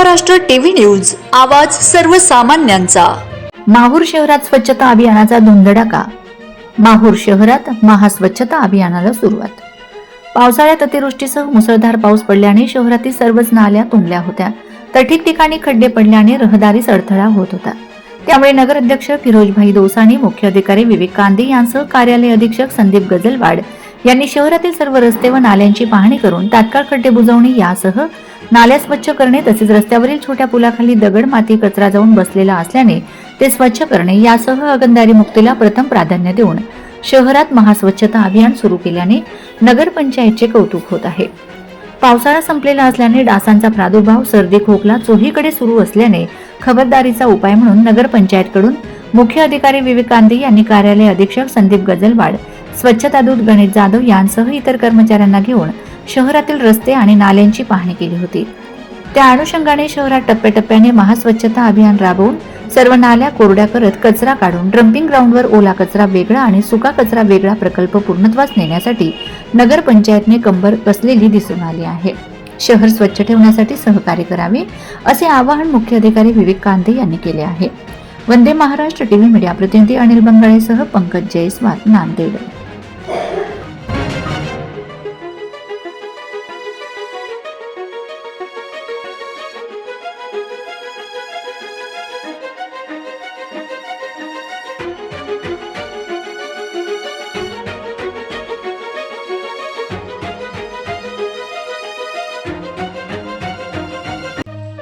Maharashtra TV news आवाज सर्वसामान्यांचा. माहूर शहरात स्वच्छता अभियानाचा धुमधडाका माहूर शहरात महास्वच्छता अभियानाला सुरुवात. पावसाळ्यात अतिवृष्टीसह मुसळधार पाऊस पडल्याने शहरातील सर्वच नाल्या तुंबल्या होत्या. तर ठिकठिकाणी खड्डे पडल्याने रहदारीस अडथळा होत होता. त्यामुळे नगराध्यक्ष फिरोजभाई दोसानी मुख्य अधिकारी विवेक कांदे यांसह कार्यालय अधीक्षक संदीप गजलवाड यांनी शहरातील सर्व रस्ते व नाल्यांची पाहणी करून तात्काळ खड्डे बुजवणे यासह नाल्या स्वच्छ करणे तसेच रस्त्यावरील छोट्या पुलाखाली दगड माती कचरा जाऊन बसलेला असल्याने ते स्वच्छ करणे यासह अगंदारी मुक्तीला प्रथम प्राधान्य देऊन शहरात महास्वच्छता अभियान सुरू केल्याने नगरपंचायतचे कौतुक होत आहे. पावसाळा संपलेला असल्याने डासांचा प्रादुर्भाव सर्दी खोकला चोहीकडे सुरू असल्याने खबरदारीचा उपाय म्हणून नगरपंचायतकडून मुख्य अधिकारी विवेककांधी यांनी कार्यालय अधीक्षक संदीप गजलवाड स्वच्छता दूत गणेश जाधव यांसह इतर कर्मचाऱ्यांना घेऊन शहरातील रस्ते आणि नाल्यांची पाहणी केली होती. त्या अनुषंगाने शहरात टप्प्याटप्प्याने महास्वच्छता अभियान राबवून सर्व नाल्या कोरड्या करत कचरा काढून ड्रम्पिंग ग्राउंडवर ओला कचरा वेगळा आणि सुका कचरा वेगळा प्रकल्प पूर्णत्वास नेण्यासाठी नगरपंचायतने कंबर कसलेली दिसून आली आहे. शहर स्वच्छ ठेवण्यासाठी सहकार्य करावे असे आवाहन मुख्य अधिकारी विवेक कांदे यांनी केले आहे. वंदे महाराष्ट्र टीव्ही मीडिया प्रतिनिधी अनिल बंगाळेसह पंकज जयस्वाल नांदेड.